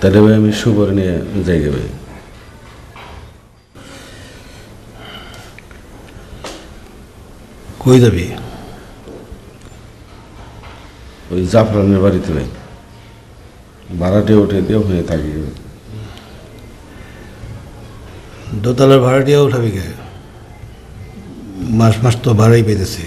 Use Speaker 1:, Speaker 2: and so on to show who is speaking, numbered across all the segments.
Speaker 1: তাহলে ভাই আমি সুপরে নিয়ে যাই ভাই।
Speaker 2: কই যাবি?
Speaker 1: ওই জাফরানের বাড়িতে ভাই। ভাড়াটে উঠে দিয়ে হয়ে থাকি।
Speaker 2: দোতলার ভাড়াটিয়া উঠাবি কে? মাস মাস তো ভাড়াই পেতেছে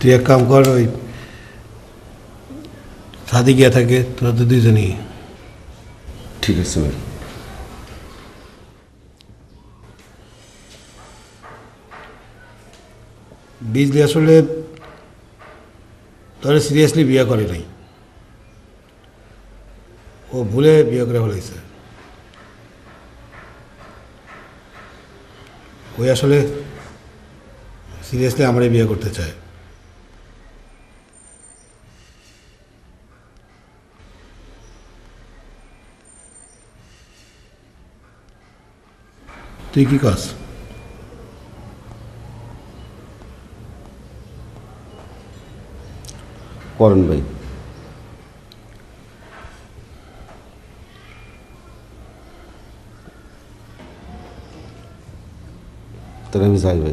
Speaker 2: তুই এক কাম কর ওই সাদি গিয়া থাকে তোরা তো দুইজনই।
Speaker 1: ঠিক আছে ভাই।
Speaker 2: বিজলি আসলে তোরা সিরিয়াসলি বিয়ে করে নাই। ও ভুলে বিয়ে করে ফেলাইছে। ওই আসলে সিরিয়াসলি আমারই বিয়ে করতে চায়। তুই কি কাজ
Speaker 1: করেন ভাই তাহলে